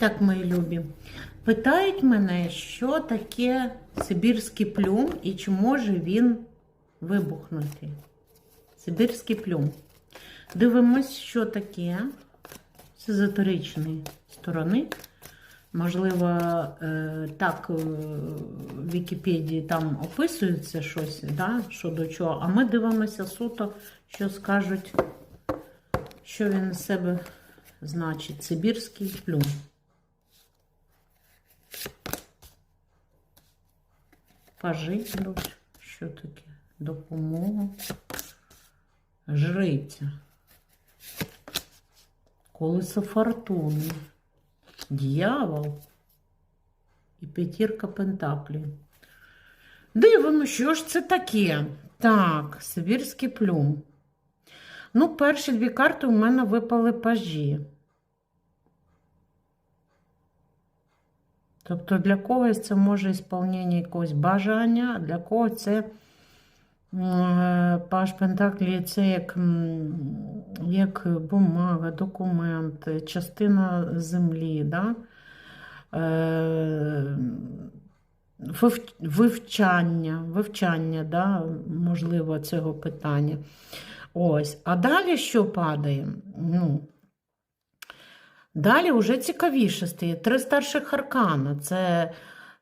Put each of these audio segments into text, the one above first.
Так, мої любі. Питають мене, що таке сибірський плюм і чи може він вибухнути. Сибірський плюм. Дивимось, що таке з езотеричної сторони. Можливо, е, так е, в Вікіпедії там описується щось, да, що до чого, а ми дивимося суто, що скажуть, що він з себе значить. Сибірський плюм. Пажи йдуть. Що таке? Допомога. Жриця. Колесо фортуни. Дьявол. І п'ятірка пентаклів. Дивимося, що ж це таке? Так, Сибірський плюм. Ну, перші дві карти у мене випали пажі. Тобто для когось це може ісполнення якогось бажання, для когось це паш Пентаклі це як, як бумага, документ, частина землі. Да? Е, Вивчання, вивчання, да, можливо, цього питання. Ось. А далі що падає? Ну, Далі вже цікавіше стає. Три старших аркана. Це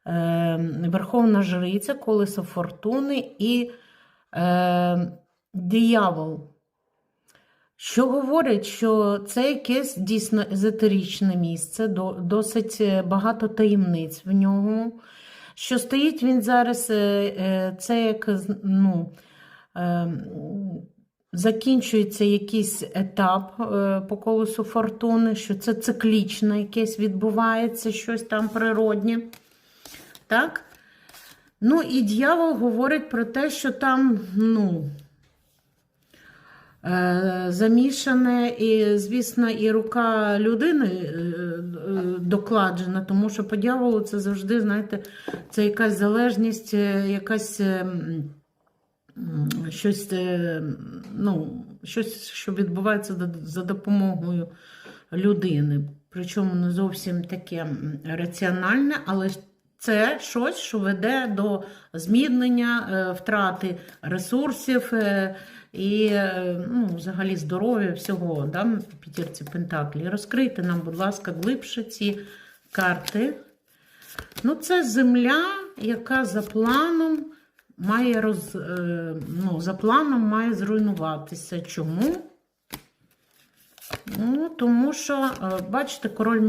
е, Верховна Жриця, Колесо Фортуни і е, Диявол. Що говорить, що це якесь дійсно езотеричне місце, до- досить багато таємниць в нього. Що стоїть він зараз, е, е, це як ну, е, закінчується якийсь етап е, по колесу фортуни, що це циклічно якесь відбувається, щось там природнє. Так? Ну, і дьявол говорить про те, що там, ну, е, замішане, і, звісно, і рука людини е, докладжена, тому що по дьяволу це завжди, знаєте, це якась залежність, якась. Щось, е, ну, щось, що відбувається за- допомогою людини. Причому не зовсім таке раціональне, але це щось, що веде до змінення, е, втрати ресурсів е, і ну, взагалі здоров'я всього да, п'ятірці Пентаклі. Розкрийте нам, будь ласка, глибше ці карти. Ну, це земля, яка за планом має роз, е, ну, за планом має зруйнуватися. Чому? Ну, тому що, е, бачите, король